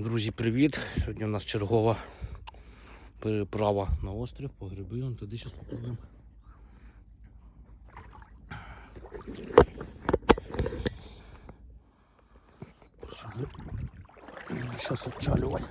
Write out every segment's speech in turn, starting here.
Друзі, привіт! Сьогодні у нас чергова переправа на острів по гриби. Вон туди зараз попливемо. Зараз відчалювати.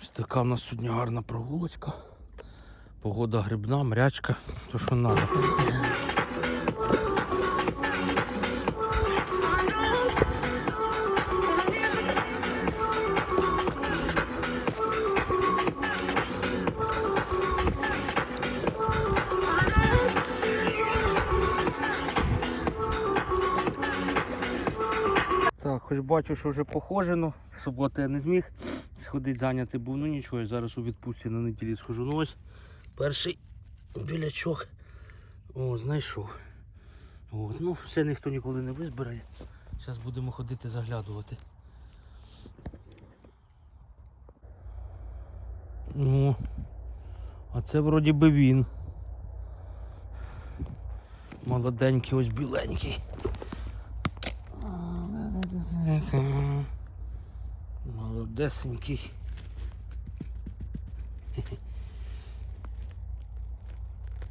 Ось така в нас сьогодні гарна прогулочка. Погода грибна, мрячка, то що треба. Так, хоч бачу, що вже похожено. Суботи я не зміг сходити зайняти був. Ну нічого, я зараз у відпустці на неділі схожу. Ну ось перший білячок. О, знайшов. От. Ну, все ніхто ніколи не визбирає. Зараз будемо ходити заглядувати. Ну, а це вроді би він. Молоденький, ось біленький. Молодесенький.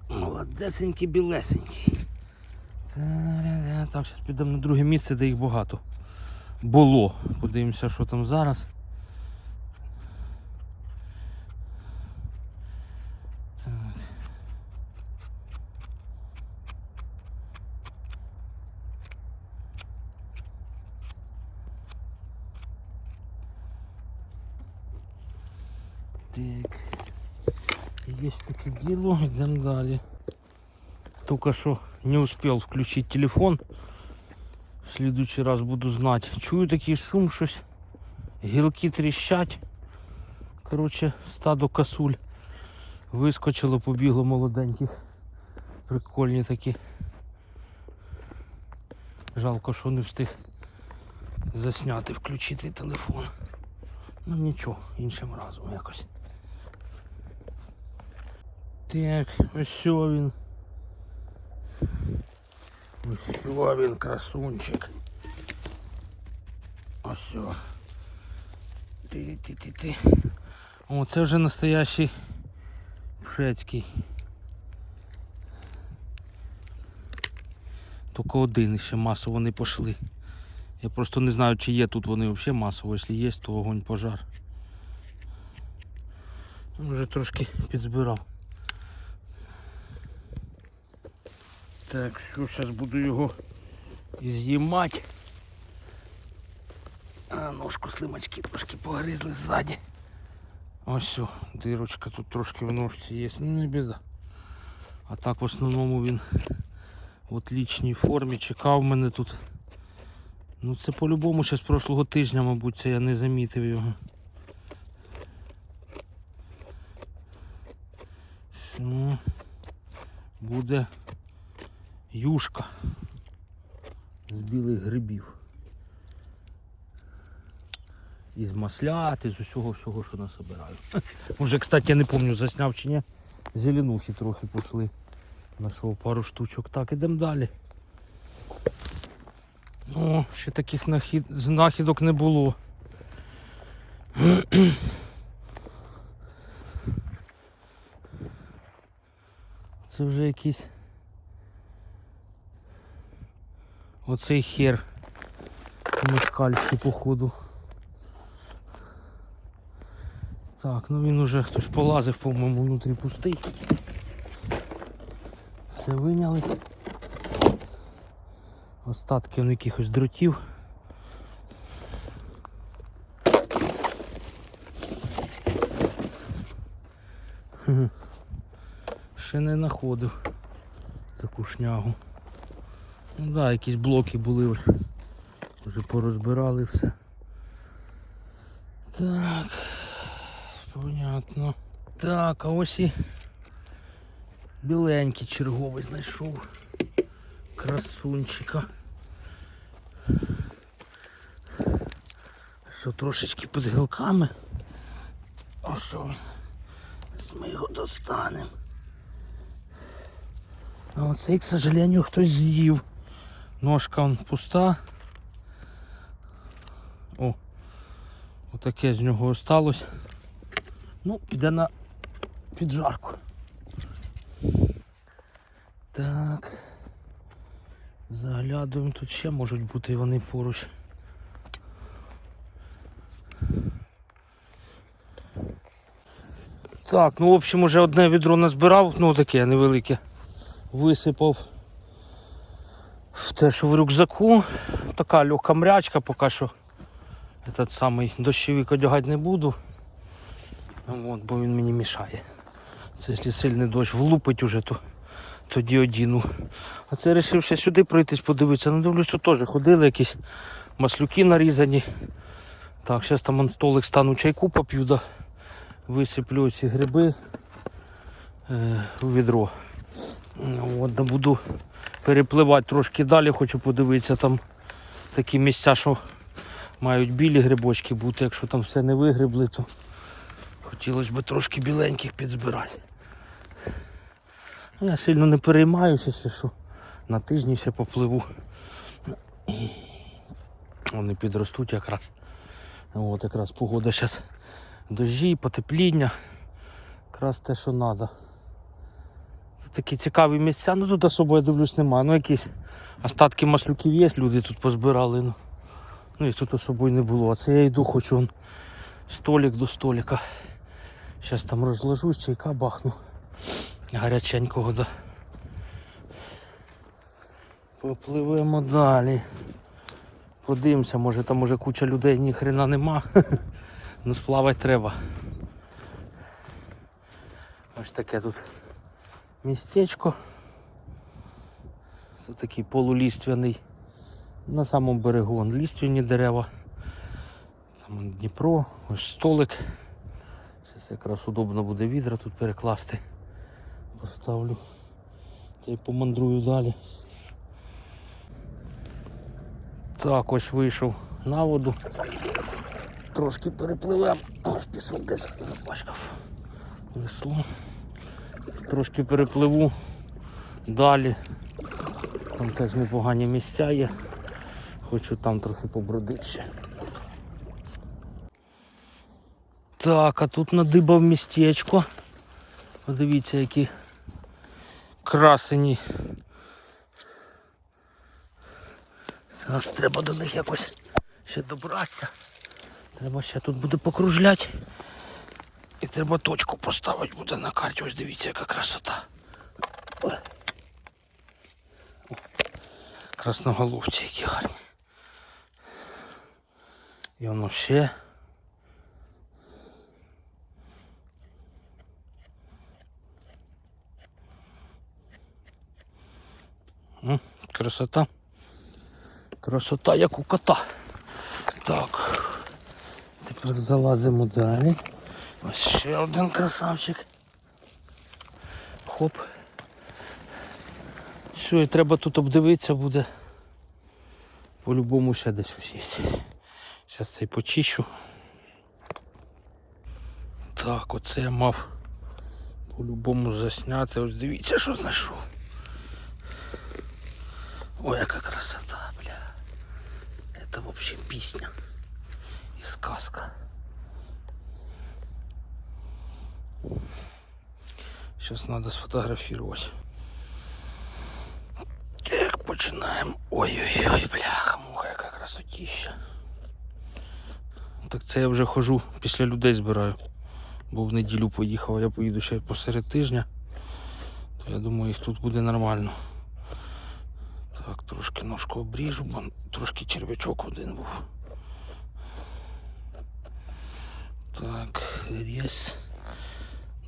Молодесенький, білесенький. Так, зараз підемо на друге місце, де їх багато. Було. Подивимося, що там зараз. Так. Есть таке діло, йдемо далі. Только що не успел включить телефон. В следующий раз буду знать. Чую такий шум, щось. Гілки тріщать. Короче, стадо косуль. Вискочило, побігло молоденьких. Прикольні такі. Жалко, що не встиг засняти, включити телефон. Ну нічого, іншим разом якось. Так, ось що він. Ось він, красунчик. Ось. Ти-ти-ти-ти. О, це вже настоящий пшецький. Тільки один ще масово не пішли. Я просто не знаю, чи є тут вони взагалі масово. Якщо є, то огонь пожар. Вже трошки підзбирав. Так, що зараз буду його з'їмати. А ножку слимачки трошки погризли ззаді. Ось все, дирочка тут трошки в ножці є, ну не біда. А так в основному він в отлічній формі. Чекав мене тут. Ну це по-любому ще з прошлого тижня, мабуть, це я не замітив його. Ну, буде юшка з білих грибів. Із масляти, з усього всього, що насобираю. Уже, кстати, я не пам'ятаю, засняв чи ні. Зеленухи трохи пішли. Нашов пару штучок. Так, ідемо далі. Ну, ще таких нахід... знахідок не було. Це вже якийсь оцей хер москальський походу. Так, ну він уже хтось полазив, по-моєму, внутрі пустий. Все виняли. Остатки он якихось дротів. Ще не знаходив таку шнягу. Ну так, да, якісь блоки були ось. Вже порозбирали все. Так. Понятно. Так, а ось і біленький черговий знайшов. Красунчика. Що трошечки під гілками. А що? Ми його достанемо. А оцей, к сожалению, хтось з'їв. Ножка он пуста. О, отаке з нього осталось. Ну, піде на піджарку. Так. Заглядуємо, тут ще можуть бути вони поруч. Так, ну в общем уже одне відро назбирав, ну таке невелике. Висипав те, що в рюкзаку. Така легка мрячка, поки що этот самий дощовик одягати не буду. От, бо він мені мішає. Це якщо сильний дощ влупить уже, то тоді одіну. А це вирішив ще сюди пройтись, подивитися. Ну дивлюсь, тут теж ходили якісь маслюки нарізані. Так, зараз там столик стану чайку поп'ю, да. висиплю ці гриби е, у відро. От, да буду перепливати трошки далі, хочу подивитися там такі місця, що мають білі грибочки бути, якщо там все не вигребли, то хотілося б трошки біленьких підзбирати. Ну, Я сильно не переймаюся, що на тижні ще попливу. Вони підростуть якраз. От якраз погода зараз дощі, потепління. Якраз те, що треба. Такі цікаві місця, ну тут особо я дивлюсь немає. Ну якісь остатки маслюків є, люди тут позбирали. Ну, ну і тут особо не було. А це я йду, хочу он, столик до столика. Зараз там розложусь, чайка бахну. Гаряченького, да. Попливемо далі. Подивимося, може там уже куча людей ні хрена нема. Ну сплавати треба. Ось таке тут містечко. Це такий полуліствяний. На самому берегу вон ліствяні дерева. Там Дніпро, ось столик. Зараз якраз удобно буде відра тут перекласти. Поставлю. Та й помандрую далі. Так, ось вийшов на воду. Трошки перепливемо. Ось пісок десь запачкав. Весло. Трошки перепливу далі. Там теж непогані місця є. Хочу там трохи побродити. Так, а тут надибав містечко. Подивіться, які красені. Зараз треба до них якось ще добратися. Треба ще тут буде покружляти. Треба точку поставити буде на карті. Ось дивіться, яка красота. Красноголовці які гарні. І воно ще. Красота. Красота як у кота. Так. Тепер залазимо далі. Ось ще один красавчик. Хоп. Все, і треба тут обдивитися буде. По-любому ще десь щось є. Зараз цей почищу. Так, оце я мав по-любому засняти. Ось дивіться, що знайшов. Ой, яка красота, бля. Это вообще песня и сказка. Сейчас надо сфотографировать. Так, починаємо. Ой-ой-ой, бляха, муха, яка красотища. Так це я вже хожу, після людей збираю. Бо в неділю поїхав, я поїду ще посеред тижня. То я думаю, їх тут буде нормально. Так, трошки ножку обріжу, бо трошки червячок один був. Так, рез.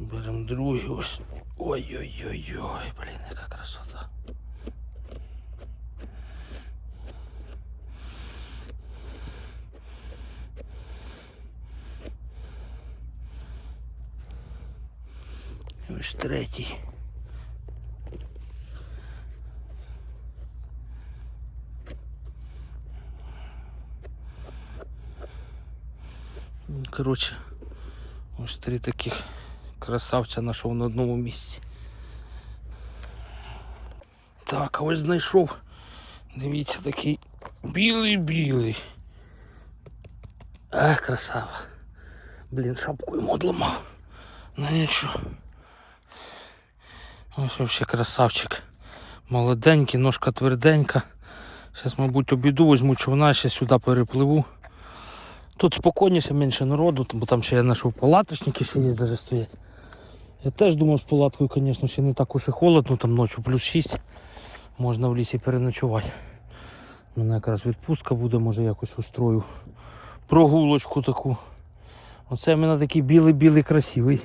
Беремо другий ось. Ой-ой-ой-ой, блін, яка красота. І ось третій. Коротше, ось три таких Красавця знайшов на одному місці. Так, а ось знайшов. Дивіться, такий білий-білий. Ах, красава. Блін, шапку йому одламав. Ну нічого. Ось вообще красавчик. Молоденький, ножка тверденька. Зараз, мабуть, обіду візьму човна, ще сюди перепливу. Тут спокійніше, менше народу, бо там ще я знайшов палаточники сидять, даже стоять. Я теж думав з палаткою, звісно, ще не так уж і холодно, там ночі плюс 6. Можна в лісі переночувати. У мене якраз відпустка буде, може якось устрою прогулочку таку. Оце в мене такий білий-білий красивий.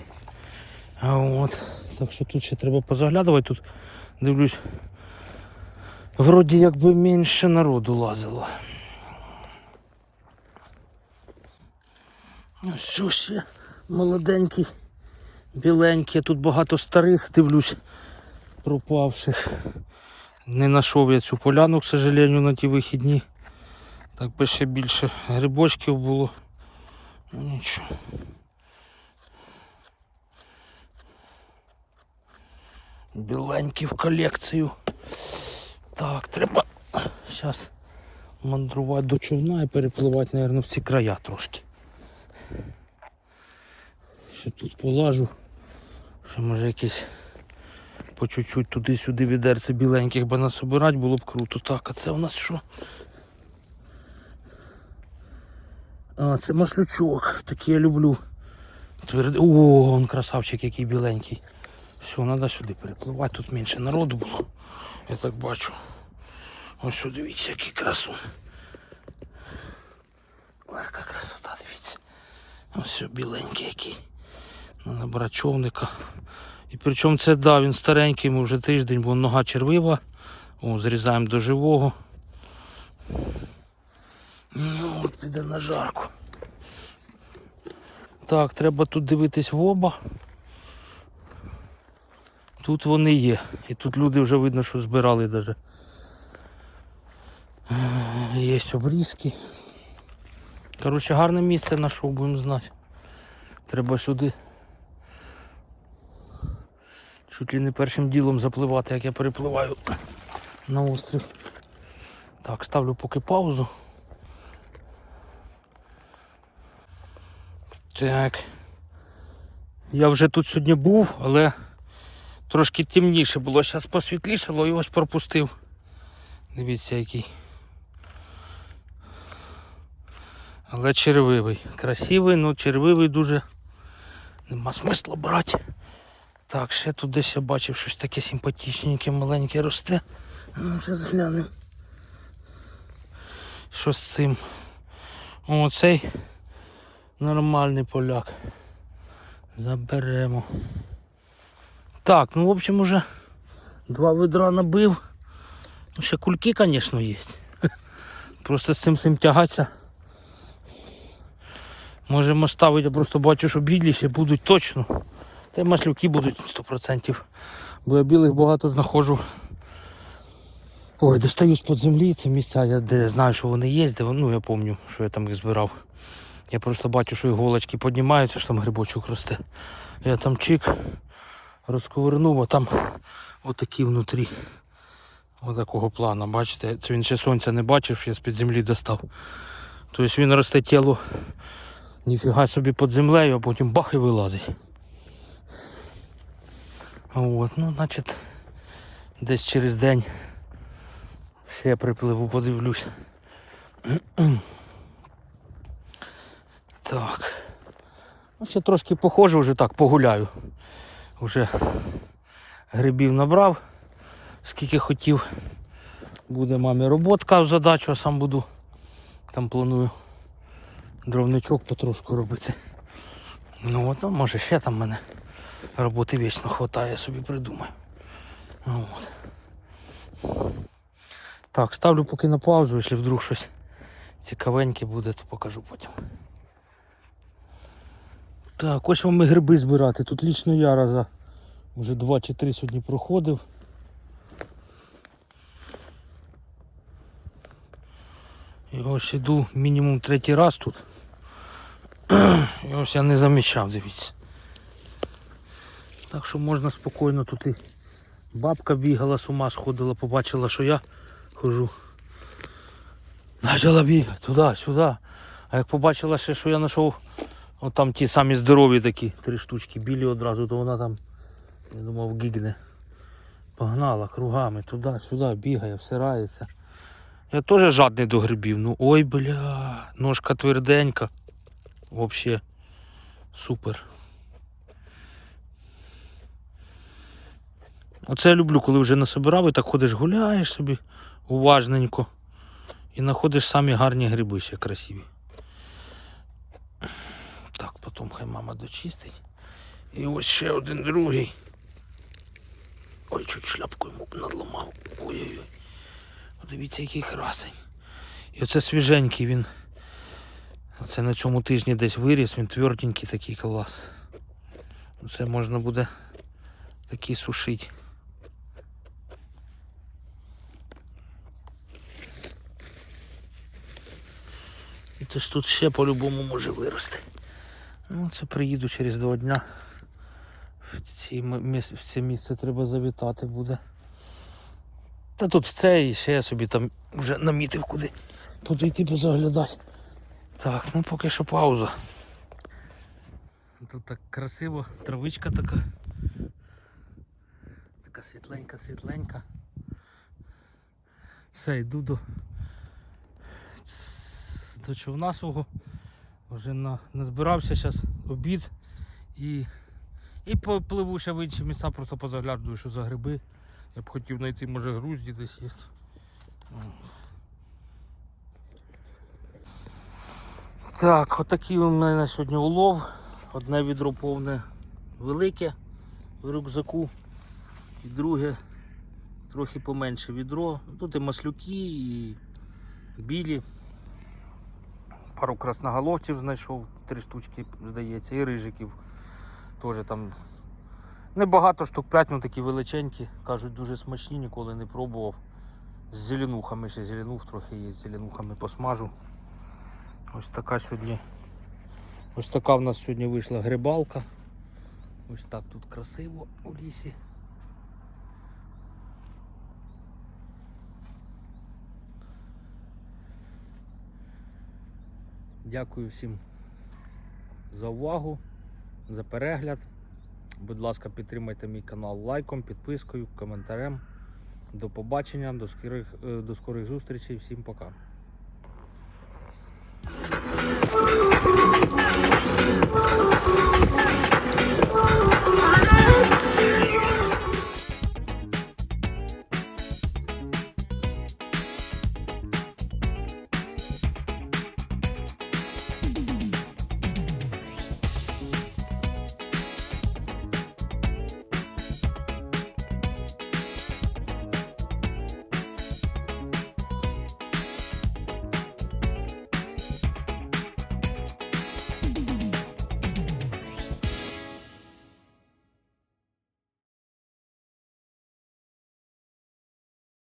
А от. Так що тут ще треба позаглядувати. Тут дивлюсь, вроді якби менше народу лазило. Ну що ще молоденький, біленький. Тут багато старих, дивлюсь, пропавших. Не знайшов я цю поляну, к сожалению, на ті вихідні. Так би ще більше грибочків було. Ну нічого. Біленький в колекцію. Так, треба зараз мандрувати до човна і перепливати, мабуть, в ці края трошки. Ще тут полажу. Ще може якесь по чуть-чуть туди-сюди відерце біленьких би насобирати було б круто. Так, а це у нас що? А, це маслючок. Такий я люблю. Твердий. О, он красавчик який біленький. Все, треба сюди перепливати, тут менше народу було. Я так бачу. Ось дивіться, який красун. Ой, яка красота, дивіться. Ось біленький який. Брати. І причому це да, він старенький, йому вже тиждень, бо нога червива. О, зрізаємо до живого. Ну, от піде на жарку. Так, треба тут дивитись в оба. Тут вони є. І тут люди вже видно, що збирали навіть. Є обрізки. Коротше, гарне місце знайшов, будемо знати. Треба сюди. Чуть ли не першим ділом запливати, як я перепливаю на острів. Так, ставлю поки паузу. Так. Я вже тут сьогодні був, але трошки темніше було. Зараз посвітлішало і ось пропустив. Дивіться який. Але червивий. Красивий, але червивий дуже. Нема смисла брати. Так, ще тут десь я бачив щось таке симпатичненьке, маленьке росте. Ну, зараз глянемо. Що з цим? О, цей нормальний поляк. Заберемо. Так, ну в общем уже два ведра набив. Ну, ще кульки, звісно, є. Просто з цим цим тягатися. Можемо ставити, я просто бачу, що бідліші будуть точно. Й маслюки будуть 100%. Бо я білих багато знаходжу. Ой, достаю з-под землі, це місця, я де знаю, що вони є, де, ну я пам'ятаю, що я там їх збирав. Я просто бачу, що іголочки піднімаються, що там грибочок росте. Я там чик розковернув, а там отакі внутрі. Отакого плану, бачите, це він ще сонця не бачив, я з-під землі достав. Тобто він росте тіло ніфіга собі під землею, а потім бах і вилазить. От, ну, значить, десь через день ще припливу, подивлюсь. Так. Ну, ще трошки похоже, вже так погуляю. Вже грибів набрав, скільки хотів. Буде мамі роботка в задачу, а сам буду. Там планую дровничок потрошку робити. Ну от, а може ще там мене роботи вічно хватає, собі придумаю. От. Так, ставлю поки на паузу, якщо вдруг щось цікавеньке буде, то покажу потім. Так, ось вам і гриби збирати. Тут лічно я раза вже два чи три сьогодні проходив. І ось іду мінімум третій раз тут. І ось я не замічав, дивіться. Так що можна спокійно тут і бабка бігала, з ума сходила, побачила, що я хожу. Почала бігати туди, сюди. А як побачила ще, що я знайшов от там ті самі здорові такі три штучки білі одразу, то вона там, я думав, гігне. Погнала кругами, туди-сюди, бігає, всирається. Я теж жадний до грибів. Ну ой, бля, ножка тверденька. Вообще супер. Оце я люблю, коли вже насобирав і так ходиш, гуляєш собі уважненько. І знаходиш самі гарні гриби ще красиві. Так, потім хай мама дочистить. І ось ще один другий. Ой, чуть шляпку йому надламав. Ой-ой-ой. Дивіться, який красень. І оце свіженький він. Це на цьому тижні десь виріс, він тверденький такий клас. Це можна буде такий сушити. І ж тут ще по-любому може вирости. Ну, це приїду через два дня. В, ці, в це місце треба завітати буде. Та тут це і ще я собі там вже намітив куди подойти позаглядати. Так, ну поки що пауза. Тут так красиво, травичка така. Така світленька, світленька. Все, йду до, до човна свого. Вже на, назбирався зараз обід і, і попливу ще в інші місця, просто позаглядую, що за гриби. Я б хотів знайти, може грузді десь є. Так, отакий у мене на сьогодні улов. Одне відро повне велике в рюкзаку. І друге трохи поменше відро. Тут і маслюки, і білі. Пару красноголовців знайшов, три штучки, здається, і рижиків. Теж там небагато штук 5, ну такі величенькі. Кажуть, дуже смачні, ніколи не пробував. З зеленухами ще зеленух трохи є, з зеленухами посмажу. Ось така сьогодні. Ось така в нас сьогодні вийшла грибалка. Ось так тут красиво у лісі. Дякую всім за увагу, за перегляд. Будь ласка, підтримайте мій канал лайком, підпискою, коментарем. До побачення, до скорих, е, до скорих зустрічей, всім пока.